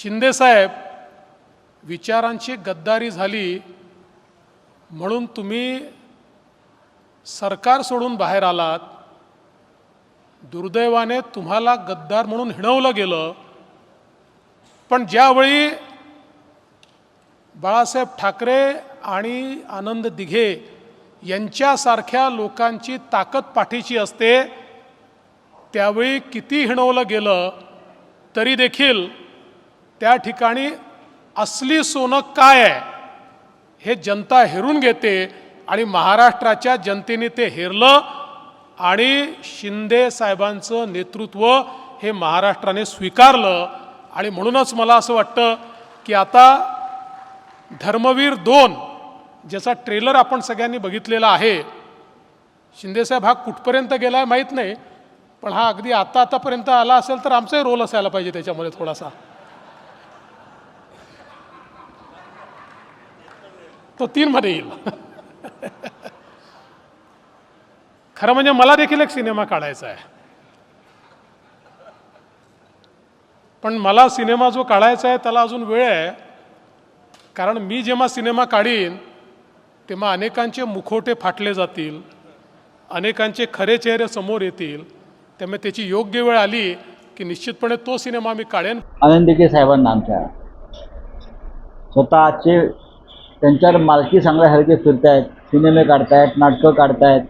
शिंदेसाहेब विचारांची गद्दारी झाली म्हणून तुम्ही सरकार सोडून बाहेर आलात. दुर्दैवाने तुम्हाला गद्दार म्हणून हिणवलं गेलं. पण ज्यावेळी बाळासाहेब ठाकरे आणि आनंद दिघे यांच्यासारख्या लोकांची ताकद पाठीची असते त्यावेळी किती हिणवलं गेलं तरी देखील त्या ठिकाणी असली सोनं काय आहे? हे जनता हेरून घेते आणि महाराष्ट्राच्या जनतेने ते हेरलं आणि शिंदे साहेबांचं नेतृत्व हे महाराष्ट्राने स्वीकारलं. आणि म्हणूनच मला असं वाटतं की आता धर्मवीर दोन ज्याचा ट्रेलर आपण सगळ्यांनी बघितलेला आहे शिंदेसाहेब हा कुठपर्यंत गेला आहे माहीत नाही पण हा अगदी आता आतापर्यंत आला असेल तर आमचाही रोल असायला पाहिजे त्याच्यामध्ये थोडासा. तो तीनमध्ये येईल. खरं म्हणजे मला देखील एक सिनेमा काढायचा आहे. पण मला सिनेमा जो काढायचा आहे त्याला अजून वेळ आहे. कारण मी जेव्हा सिनेमा काढीन तेव्हा अनेकांचे मुखोटे फाटले जातील अनेकांचे खरे चेहरे समोर येतील. त्यामुळे त्याची योग्य वेळ आली की निश्चितपणे तो सिनेमा मी काढेन. आनंदिके साहेबांना आमच्या. स्वतःचे त्यांच्यावर मालकी सांगण्यासारखे फिरतायत सिनेमे काढतायत नाटकं काढतायत.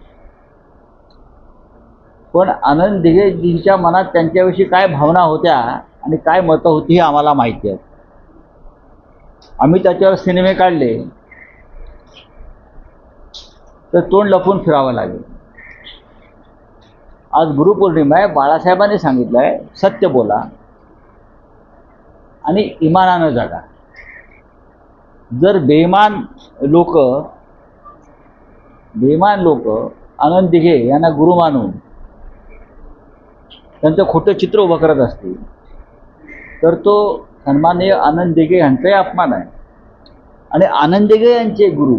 पण आनंद दिघेजींच्या मनात त्यांच्याविषयी काय भावना होत्या आणि काय मतं होती हे आम्हाला माहिती आहे आम्ही त्याच्यावर सिनेमे काढले. तर तोंड लपून फिरावं लागेल. आज गुरुपौर्णिमा आहे बाळासाहेबांनी सांगितलं आहे सत्य बोला आणि इमानानं जगा. जर बेमान लोक बेमान लोक आनंद दिघे यांना गुरु मानून त्यांचं खोटं चित्र उभं करत असतील तर तो सन्माननीय आनंद दिघे यांचाही अपमान आहे. आणि आनंद दिघे यांचे गुरु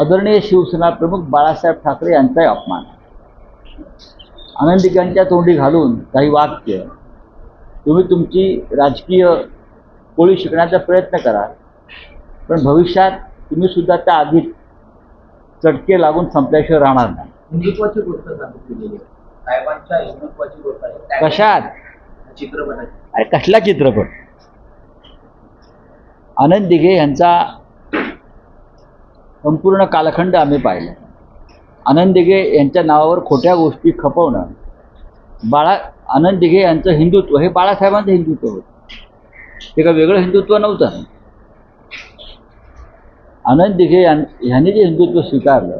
आदरणीय शिवसेना प्रमुख बाळासाहेब ठाकरे यांचाही अपमान आहे. आनंदिकांच्या तोंडी घालून काही वाक्य तुम्ही तुमची राजकीय पोळी शिकण्याचा प्रयत्न करा. पण भविष्यात तुम्ही सुद्धा त्या आगीत चटके लागून संपल्याशिवाय राहणार नाही. हिंदुत्वाची गोष्ट सांगितलेली आहे. साहेबांच्या हिंदुत्वाची गोष्ट आहे. त्या कशात? चित्रपटाची. अरे कसला चित्रपट? आनंद दिघे यांचा संपूर्ण कालखंड आम्ही पाहिला. आनंद दिघे यांच्या नावावर खोट्या गोष्टी खपवणं. बाळा आनंद दिघे यांचं हिंदुत्व हे बाळासाहेबांचं हिंदुत्व होतं. ते का वेगळं हिंदुत्व नव्हतं. आनंद दिघे यां ह्यांनी जे हिंदुत्व स्वीकारलं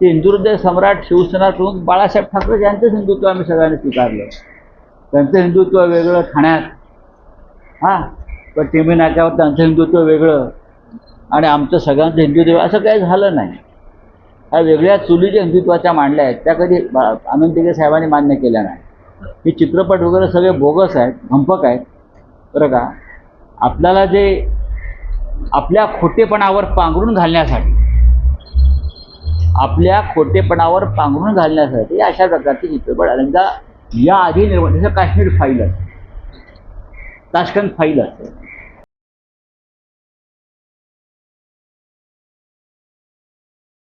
ते हिंदुहृदय सम्राट शिवसेना प्रमुख बाळासाहेब ठाकरे यांचंच हिंदुत्व आम्ही सगळ्यांनी स्वीकारलं. त्यांचं हिंदुत्व वेगळं ठाण्यात. हां? पण टीमी नाक्यावर त्यांचं हिंदुत्व वेगळं. आणि आमचं सगळ्यांचं हिंदुत्व असं काही झालं नाही. ह्या वेगळ्या चुली ज्या हिंदुत्वाच्या मांडल्या आहेत त्या कधी बा- आनंद दिघे साहेबांनी मान्य केल्या नाही. हे चित्रपट वगैरे सगळे बोगस आहेत भंपक आहेत. बरं का? आपल्याला जे आपल्या खोटेपणावर पांघरून घालण्यासाठी आपल्या खोटेपणावर पांघरून घालण्यासाठी अशा प्रकारचे चित्रपट अनेकदा या आधी निर्माण जसं काश्मीर फाईल असते ताशकंद फाईल असते